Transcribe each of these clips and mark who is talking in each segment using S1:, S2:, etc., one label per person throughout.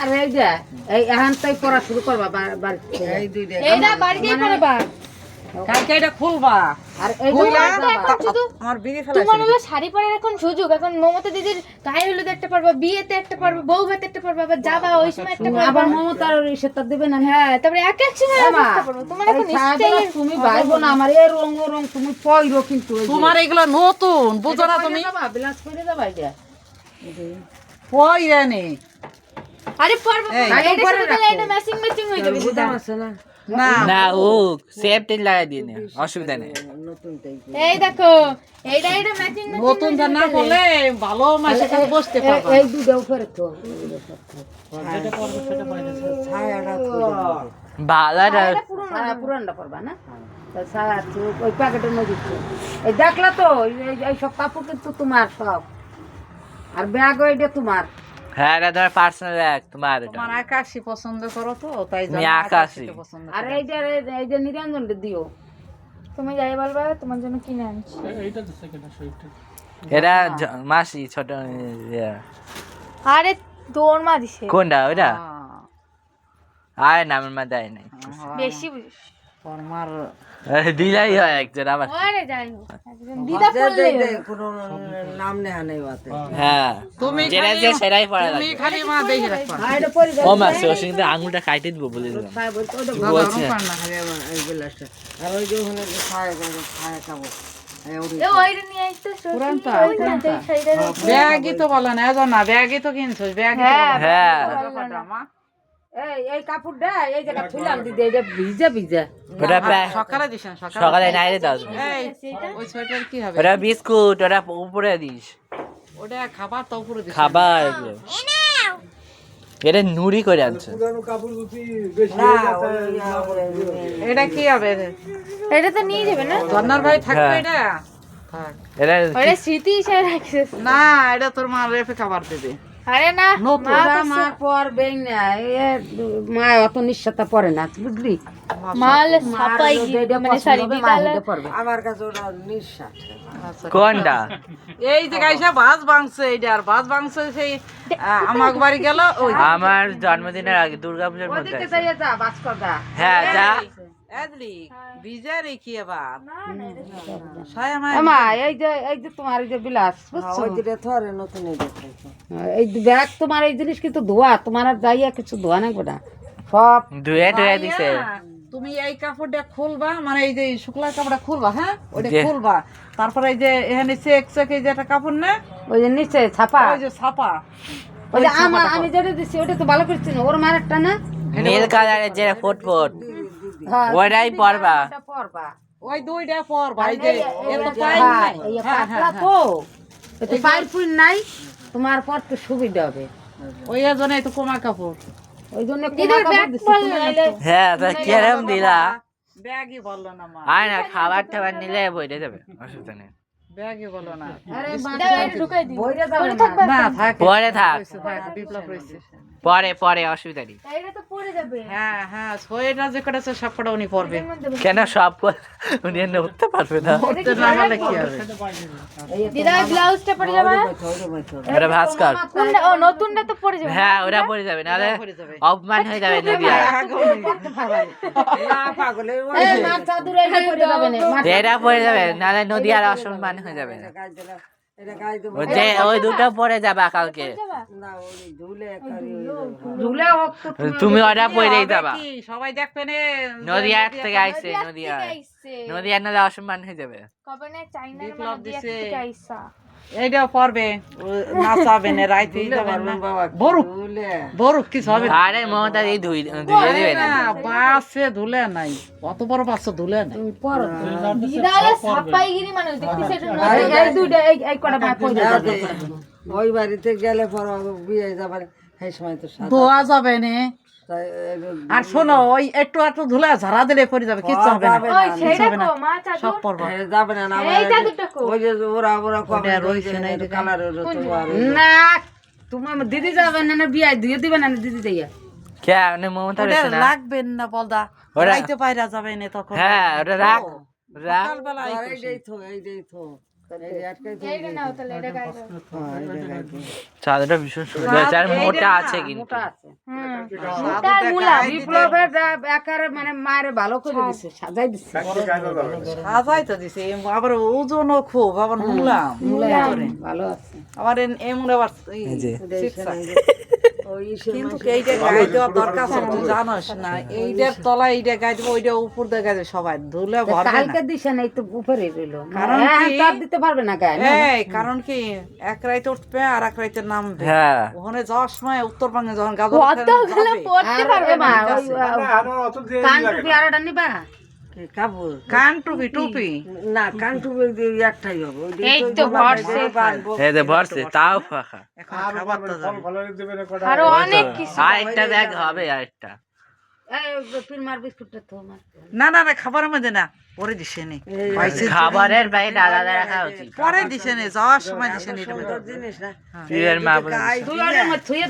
S1: আর এই যে এই এখন তাই পড়া শুরু করবা বাড়িতে।
S2: এই দুইটা
S3: এইটা বাড়ি পড়বা।
S2: কালকে এটা খুলবা।
S1: আর এই যে
S2: খুইলা
S3: তো এখন শুধু
S2: আমার বিড়ি
S3: তোমার হলো শাড়ি পরার এখন সুযোগ। এখন মমতা দিদির গায়ে হলুদ একটা পারবা বিয়েতে একটা পারবা বউ ভাতে একটা পারবা আবার যাবা ওই সময় একটা পারবা।
S1: আবার মমতার সেটা দেবে না?
S3: হ্যাঁ তারপরে এক এক সময়
S1: এমা,
S3: একটা পারবা। তোমার এখন
S1: এই তুমি ভাইবো না আমার এই রং রং তুমি পয়রো কিন্তু
S2: তোমার এগুলো নতুন বুঝো না তুমি?
S1: বিলাস করে যাবা এটা
S2: পয়রা নেই
S3: আরে পারবা। এটা ম্যাচিং ম্যাচিং হয়ে যাবে
S2: না।
S4: না ও সেফ টেল লাগাই দিয়ে নে অসুবিধা নেই।
S3: এই দেখো এইটা এটা ম্যাচিং
S2: নতুন না করলে ভালো মাসে কাছে বসতে
S1: এই-
S2: পারবা।
S1: এই দুটো উপরে তো পুরানটা করবা না। তা সারা তো ওই প্যাকেটের মধ্যে এই দেখলা তো এই সব কাপড় কিন্তু তোমার সব। আর ব্যাগ ওইটা তোমার।
S4: হ্যাঁ এটা তোমার পার্সোনাল ব্যাগ তোমার এটা।
S2: তোমার আকাশি পছন্দ করো তো তাই জন্য
S4: আকাশী।
S2: পছন্দ
S1: আর এই যে এই যে নিরঞ্জনটা দিও।
S3: তুমি যাই বলবা তোমার জন্য কিনে আনছি।
S4: এটা মাসি ছোট ইয়ে।
S3: আরে তোর মা দিছে
S4: কোনটা ওইটা?
S2: হ্যাঁ,
S4: আয় না আমার মা দেয় নাই।
S3: বেশি বুঝিস।
S4: দিলাই হয় একজন আবার।
S3: আরে যাই হোক একজন দিদা পড়লে
S4: হ্যাঁ
S2: তুমি
S4: যেটা যে সেটাই পড়া
S2: তুমি খালি মা দেখে রাখবা।
S1: এটা পরে
S4: ও মা সে ওর সঙ্গে আঙুলটা কাটে দিব বলে দিলাম।
S2: না খালি ব্যাগই তো বলো না এজন না ব্যাগই তো কিনছো ব্যাগই
S3: হ্যাঁ,
S1: এই এই কাপড়টা এই জায়গা থুলাম দিদি এটা ভিজা ভিজা।
S4: ওটা
S2: সকালে দিছেন সকালে
S4: সকালে নাইরে দাও।
S2: ওই সোয়েটার কি হবে?
S4: ওটা বিস্কুট উপরে দিস।
S2: ওটা খাবার তো উপরে দিছে
S4: খাবার এটা নুরি করে আনছে।
S2: এটা কি হবে?
S3: এটা তো নিয়ে যাবে না?
S2: ধর্নার ভাই থাকবে
S4: হ্যাঁ।
S2: এটা? থাক।
S4: এটা
S3: স্মৃতি হিসেবে রাখিস
S2: না এটা তোর মা রেফে খাবার দেবে।
S3: আরে না
S1: না এ মা অত নিঃস্বাতা পরে না বুঝলি?
S3: মা হলে সাপাই মানে সরি বিকালে
S1: সেটা পরবে।
S2: আচ্ছা।
S4: কোনটা?
S2: এই যে গাইসা ভাত ভাঙছে এইটা আর ভাত ভাঙছে সেই আমার বাড়ি গেল ওই।
S4: আমার জন্মদিনের আগে দুর্গাপূজার মধ্যে
S1: ওদিকে যাইয়া যা, বাস কর
S4: হ্যাঁ যা।
S2: এদলি ভিজা রে কি আবার সায়া মা
S1: এ মা, এই যে এই যে তোমার এই যে বিলাস এই ব্যাগ তোমার এই জিনিস কিন্তু ধোয়া তোমার আর যাইয়া কিছু ধোয়া নাই গোটা। সব
S4: ধুয়ে টুয়ে দিছে।
S2: তুমি এই কাপড়টা খুলবা মানে এই যে শুকলা কাপড়টা খুলবা হ্যাঁ?
S4: ওইটা
S2: খুলবা। তারপরে এই যে এখানে চেক চেক এই যে একটা কাপড় না?
S1: ওই যে নিচে ছাপা।
S2: ওই যে ছাপা।
S1: ওই যে আমার আমি যেটা দিচ্ছি ওটা তো ভালো করছি না ওর মার একটা না?
S4: নীল কালারের যে ফুট ফুট ওইটাই পরবা।
S2: ওই দুইটা পর ভাই যে এত পাই
S1: হ্যাঁ,
S2: নাই।
S1: এই
S2: হ্যাঁ,
S1: পাতলা তো। এতে পায়ের ফুল নাই তোমার পরতে সুবিধা হবে।
S2: ওই জন্য একটু কমা কাপড়।
S1: ওই জন্য
S3: বল নাইলে
S4: হ্যাঁ তা কিরম দিলা?
S2: ব্যাগই বলল না মা।
S4: আয় না খাবার টাবার নিলে বইতে যাবে অসুবিধা নেই।
S2: ব্যাগই বলল না।
S1: আরে
S3: এটা ঢুকাই দিই
S1: বইটা যাবে
S3: পরে
S1: না।
S3: থাকবে
S2: না থাক।
S4: পরে থাক
S2: বিপ্লব রয়েছে।
S4: পরে পরে অসুবিধা নেই
S3: এটা তো পড়ে যাবে
S2: হ্যাঁ হ্যাঁ সোয়েটার যে করেছে সব কটা উনি পরবে
S3: এর মধ্যে বসে।
S4: কেন সব উনি এনে উঠতে পারবে না
S2: পরতে না হলে কি হবে
S3: দিদা ব্লাউজটা পরে যাবে
S4: ওটা ভাস্কর
S3: ও নতুনটা তো পরে যাবে
S4: হ্যাঁ ওরা পরে যাবে নাহলে অপমান হয়ে যাবে
S1: এইটা পরে যাবে না মার
S4: পরে যাবে নাহলে নদিয়ার অসম্মান হয়ে যাবে ওই দুটো পরে যাবা কালকে।
S1: ঝুলে
S4: তুমি ওটা পরেই যাবা।
S2: সবাই দেখবে
S4: নদিয়া থেকে আইসে নদিয়া
S3: আইছে।
S4: নদিয়া। না? অসম্মান হয়ে যাবে।
S3: কবে না? চাইনা
S2: ও নাচাবে না রাইতে যাবেন না বরুক বরুক কিছু হবে
S4: আরে মমতা এই ধুই ধুয়ে দিবে না।
S2: বাসে ধুলে নাই অত বড় বাসে ধুলে নাই।
S1: পর
S3: দিদা হলে সাপাইগিরি মানুষ দেখতেছে এটা
S1: এই এই দুইটা এই এই কটা ভাগ যাবে
S5: ওই বাড়িতে গেলে পর বিয়ে যাবার সেই সময় তো সাদা।
S2: ধোয়া যাবে না। আর শোনো ওই একটু একটু ধুলে ঝাড়া দিলে পরে যাবে কিচ্ছু হবে না। সব পরবা।
S5: যাবে না ওই যে ওরা ওরা কবে
S2: রয়েছে না এই
S5: কালার
S1: না তোমার দিদি যাবে না না বিয়ে দিয়ে দিবে না দিদি দিয়া।
S4: কে মমতা রয়েছে না?
S2: লাগবে না বলদা রাইতে পায়রা যাবে না তখন।
S4: হ্যাঁ ওটা রাখ রাখ।
S2: এই।
S5: থো এই হ্যাঁ
S4: ভীষণ সুন্দর। আর মোটা আছে কিন্তু।
S1: মোটা
S3: মুলা
S1: বিপ্লবের মানে মায়ের ভালো করে দিছে সাজাই দিছে।
S2: সাজাই তো দিছে আবার ওজনও খুব আবার মুলাম।
S1: ভালো আছে।
S2: আবার এমন আবার কিন্তু এইটা গায়ে দেওয়ার দরকার তুই জানোস না এইটার তলায় এইটা গায়ে দেবো ওইটা উপর দিয়ে গায়ে দেবে সবাই ধুলে ভরবে
S1: কালকে দিছে না একটু উপরে রইল
S2: কারণ
S1: হ্যাঁ
S2: কি?
S1: তার দিতে পারবে না গায়ে?
S2: এই কারণ কি এক রাইতে উঠবে আর এক রাইতে নামবে
S4: হ্যাঁ
S2: ওখানে যাওয়ার সময় উত্তরবঙ্গে যখন গাজর
S3: পড়তে পারবে না
S1: কান আরোটা নিবা
S5: কাপড়
S2: কান টুপি টুপি
S5: না কান টুপি একটাই হবে
S3: এই তো ভরছে
S4: এই যে ভরছে তাও ফাঁকা
S2: খাবার
S3: আরও অনেক কিছু
S4: আরেকটা ব্যাগ হবে আরেকটা
S1: এই পিরমার বিস্কুটটা তো আমার
S2: না না না খাবারের মধ্যে না পরে দিছে নি
S4: খাবারের ব্যাগটা আলাদা রাখা উচিত
S2: পরে দিছে নি যাওয়ার সময় দিছে নি
S5: জিনিস না
S4: মা
S1: তুই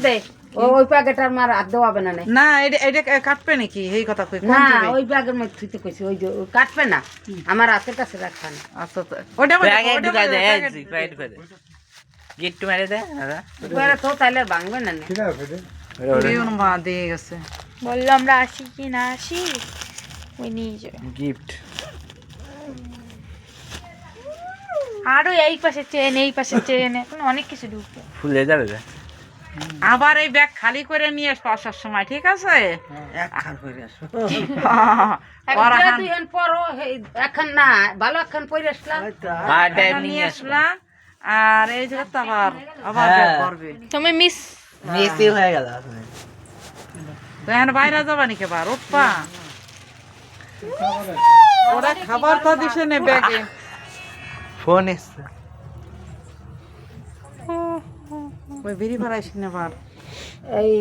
S1: ওই প্যাকেটার মার হাত দেওয়াবে না না।
S2: এটা এটা কাটবে নাকি? এই কথা কই
S1: না ওই ব্যাগের মধ্যে থুইতে কইছি ওই যে কাটবে না। আমার হাতের কাছে রাখা না।
S2: আচ্ছা ওটা
S4: ব্যাগে
S2: ওটা
S4: দে
S2: মধ্যে
S4: এই
S2: প্যাকেট
S4: জি, প্যাকেট করে গিট্টু মেরে দে দাদা।
S1: উপরে তো তাইলে ভাঙবে না নে।
S2: দিউন মা দিয়ে গেছে।
S3: বলল আমরা আসি কি না আসি ওই নিয়ে যাবে।
S4: গিফট।
S3: আরও এই পাশে চেন এই পাশে চেন এখন অনেক কিছু ঢুকবে।
S4: ফুলে যাবে।
S2: আবার এই ব্যাগ খালি করে নিয়ে আসব আসার সময় ঠিক আছে?
S1: যে
S4: আর
S2: এই তো আবার আবার
S4: হ্যাঁ।
S2: করবে
S3: তুমি মিস
S4: মিসি হয়ে গেল
S2: তো এখন বাইরে যাবা নাকি উঠবা ওরা খাবার তো দিছে নে ব্যাগে।
S4: ফোন এসছে।
S2: ওই বেরি বাড়াইছি না আবার?
S1: এই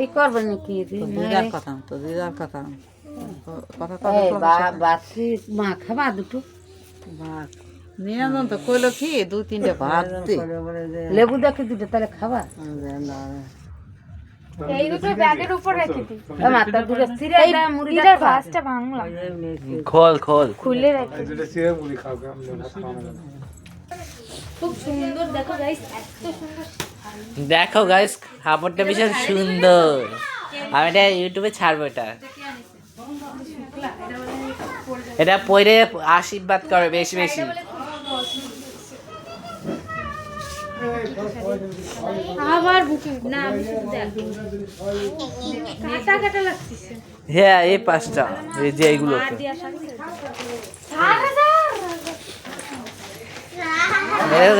S1: এই করবে নাকি?
S2: দিদার কথা তো দিদার কথা। কথা
S1: বাসি মা খাবা দুটো।
S5: ভাত
S2: নিয়ে তো কইলো কি? দুই তিনটে ভাত দে।
S1: লেবু দেখে দুটো তাহলে খাবা?
S3: এই দুটো ব্যাগের উপর রেখে দিই।
S1: এ দুটো সিরে দা মুড়ি
S3: দিদার ভাঙলাম।
S4: খোল খোল।
S3: খুলে রেখে খুব সুন্দর। দেখো গাইস এত সুন্দর।
S4: দেখো গাইস খাবারটা ভীষণ সুন্দর। আমি এটা ইউটিউবে ছাড়বো এটা। এটা পরে আশীর্বাদ করে বেশি বেশি।
S3: আবার বুকিং। না আমি শুধু দেখো। কাটা কাটা লাগতেছে।
S4: হ্যাঁ এই পাঁচটা এই যে এইগুলো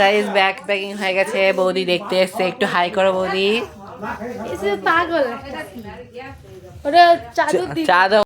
S4: গাইস ব্যাগ প্যাকিং হয়ে গেছে। বৌদি দেখতে এসছে একটু হাই করো বৌদি।
S3: পাগল। ওটা
S4: চা দাও